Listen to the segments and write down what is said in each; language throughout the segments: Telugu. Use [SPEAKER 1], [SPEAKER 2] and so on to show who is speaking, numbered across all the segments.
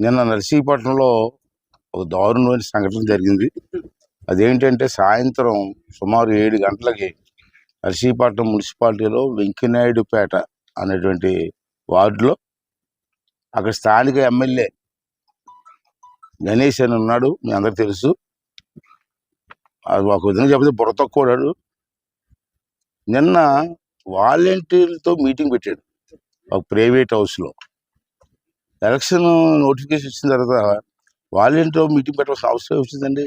[SPEAKER 1] నిన్న నర్సీపట్నంలో ఒక దారుణమైన సంఘటన జరిగింది. అదేంటంటే సాయంత్రం సుమారు ఏడు గంటలకి నర్సీపట్నం మున్సిపాలిటీలో వెంకయ్యనాయుడుపేట అనేటువంటి వార్డులో అక్కడ స్థానిక ఎమ్మెల్యే గణేష్ అని ఉన్నాడు మీ అందరు తెలుసు. అది ఒక విధంగా చెప్తే బుర్ర తక్కువడాడు నిన్న వాలంటీర్లతో మీటింగ్ పెట్టాడు ఒక ప్రైవేట్ హౌస్లో. ఎలక్షన్ నోటిఫికేషన్ వచ్చిన తర్వాత వాలంటీర్ మీటింగ్ పెట్టాల్సిన అవసరం వచ్చిందండి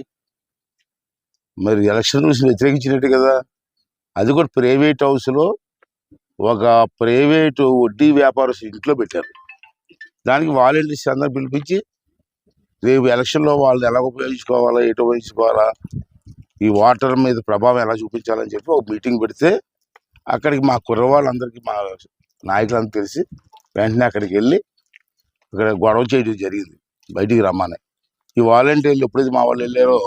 [SPEAKER 1] మరి ఎలక్షన్ రూల్స్ వ్యతిరేకించినట్టు కదా. అది కూడా ప్రైవేట్ హౌస్లో ఒక ప్రైవేటు వడ్డీ వ్యాపారస్తు ఇంట్లో పెట్టారు. దానికి వాలంటీర్స్ అందరూ పిలిపించి రేపు ఎలక్షన్లో వాళ్ళు ఎలా ఉపయోగించుకోవాలా ఎటు ఉపయోగించుకోవాలా ఈ వాటర్ మీద ప్రభావం ఎలా చూపించాలని చెప్పి ఒక మీటింగ్ పెడితే అక్కడికి మా కుర్రవాళ్ళందరికీ మా నాయకులందరూ తెలిసి వెంటనే అక్కడికి వెళ్ళి ఇక్కడ గొడవ చేయడం జరిగింది. బయటికి రమ్మని. ఈ వాలంటీర్లు ఎప్పుడైతే మా వాళ్ళు వెళ్ళారో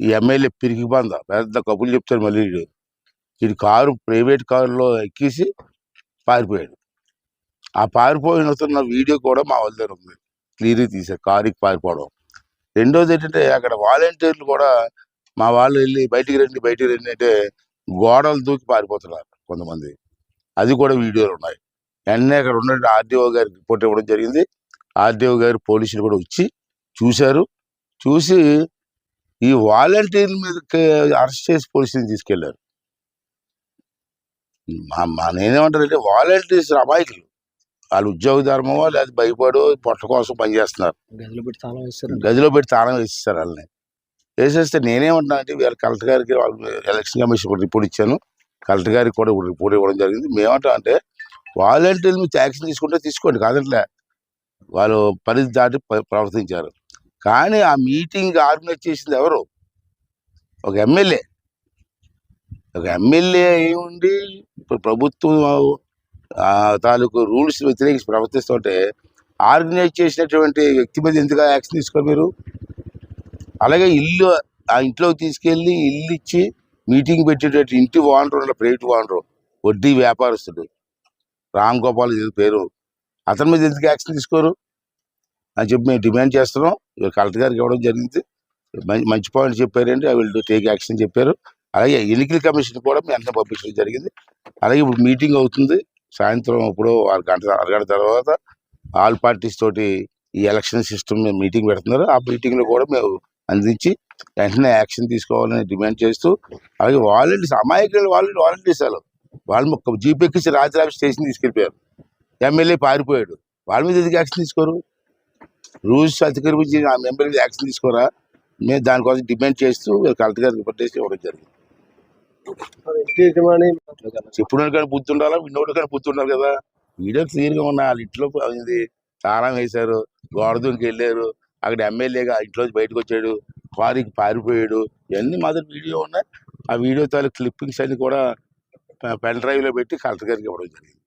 [SPEAKER 1] ఈ ఎమ్మెల్యే పిరికి బంద పెద్ద కబుర్లు చెప్తారు మళ్ళీ ఇది కారు ప్రైవేట్ కారులో ఎక్కేసి పారిపోయాడు. ఆ పారిపోయిన వీడియో కూడా మా వాళ్ళ దగ్గర ఉంది. క్లియర్గా తీశారు కారుకి పారిపోవడం. రెండోది ఏంటంటే అక్కడ వాలంటీర్లు కూడా మా వాళ్ళు వెళ్ళి బయటికి రండి బయటికి రండి అంటే గోడలు దూకి పారిపోతున్నారు కొంతమంది. అది కూడా వీడియోలు ఉన్నాయి. వెంటనే అక్కడ ఉన్న ఆర్డీఓ గారికి రిపోర్ట్ ఇవ్వడం జరిగింది. ఆర్డీఓ గారు పోలీసులు కూడా వచ్చి చూశారు. చూసి ఈ వాలంటీర్ల మీద అరెస్ట్ చేసి పోలీసుని తీసుకెళ్ళారు. మా మా నేనేమంటానంటే వాలంటీర్స్ అమాయకులు. వాళ్ళు ఉద్యోగ ధర్మమో లేదా భయపడో పొట్ట కోసం పనిచేస్తున్నారు
[SPEAKER 2] గదిలో పెట్టి తాళం వేస్తారు.
[SPEAKER 1] గదిలో పెట్టి తాళం వేసేస్తారు వాళ్ళని. వేసేస్తే నేనేమంటున్నానంటే వీళ్ళ కలెక్టర్ గారికి వాళ్ళు ఎలక్షన్ కమిషన్ కూడా రిపోర్ట్ ఇచ్చాను. కలెక్టర్ గారికి కూడా రిపోర్ట్ ఇవ్వడం జరిగింది. మేమంటాం అంటే వాలంటీర్ల మీద యాక్షన్ తీసుకుంటే తీసుకోండి. కాదంట్లే. వాళ్ళు పరిధి దాటి ప్రవర్తించారు. కానీ ఆ మీటింగ్ ఆర్గనైజ్ చేసింది ఎవరు? ఒక ఎమ్మెల్యే. ఒక ఎమ్మెల్యే ఉండి ఇప్పుడు ప్రభుత్వం తాలూకు రూల్స్ వ్యతిరేకించి ప్రవర్తిస్తుంటే ఆర్గనైజ్ చేసినటువంటి వ్యక్తి మీద ఎందుకు యాక్షన్ తీసుకోరు మీరు? అలాగే ఇల్లు ఆ ఇంట్లోకి తీసుకెళ్ళి ఇల్లు ఇచ్చి మీటింగ్ పెట్టేటట్టు ఇంటి ఓనర్ ప్రైవేట్ ఓనరు వడ్డీ వ్యాపారస్తుడు. రామ్ గోపాల్ పేరు అతని మీద ఎందుకు యాక్షన్ తీసుకోరు? అని చెప్పి మేము డిమాండ్ చేస్తున్నాం. ఇవాళ కలెక్టర్ గారికి ఇవ్వడం జరిగింది. మంచి పాయింట్ చెప్పారండి ఐ విల్ టేక్ యాక్షన్ చెప్పారు. అలాగే ఎన్నికల కమిషన్ కూడా మేము వెంటనే పంపించడం జరిగింది. అలాగే ఇప్పుడు మీటింగ్ అవుతుంది. సాయంత్రం ఇప్పుడు ఆరు గంట అరగంట తర్వాత ఆల్ పార్టీస్ తోటి ఈ ఎలక్షన్ సిస్టమ్ మీటింగ్ పెడుతున్నారు. ఆ మీటింగ్లో కూడా మేము అందించి వెంటనే యాక్షన్ తీసుకోవాలని డిమాండ్ చేస్తూ అలాగే వాలంటీర్స్ అమాయకులు వాళ్ళు వాలంటీర్స్ వాళ్ళు వాళ్ళు ఒక జీప్ ఎక్కించి రాజరాజ స్టేషన్ తీసుకెళ్ళిపోయారు. ఎమ్మెల్యే పారిపోయాడు. వాళ్ళ మీద ఎందుకు యాక్షన్ తీసుకోరు? రూల్స్ అతిక్రమించి ఆ మెంబర్ మీద యాక్షన్ తీసుకోరా? మేము దానికోసం డిమాండ్ చేస్తూ కలెక్టర్ గారికి రిపోర్ట్ చేసి ఇవ్వడం జరిగింది. చెప్పుడు కానీ బుద్ధి ఉండాలా? విన్నోడు కానీ బుద్ధి ఉండాలి కదా? వీడియో క్లియర్గా ఉన్నాయి వాళ్ళ ఇంట్లో అయింది తాళం వేశారు గోడ వెళ్ళారు. అక్కడ ఎమ్మెల్యేగా ఇంట్లో బయటకు వచ్చాడు. వారికి పారిపోయాడు. ఇవన్నీ మాత్రం వీడియో ఉన్నాయి ఆ వీడియో తాలూ క్లిప్పింగ్స్ అన్ని కూడా పెన్ డ్రైవ్లో పెట్టి కలెక్టర్ గారికి ఇవ్వడం జరిగింది.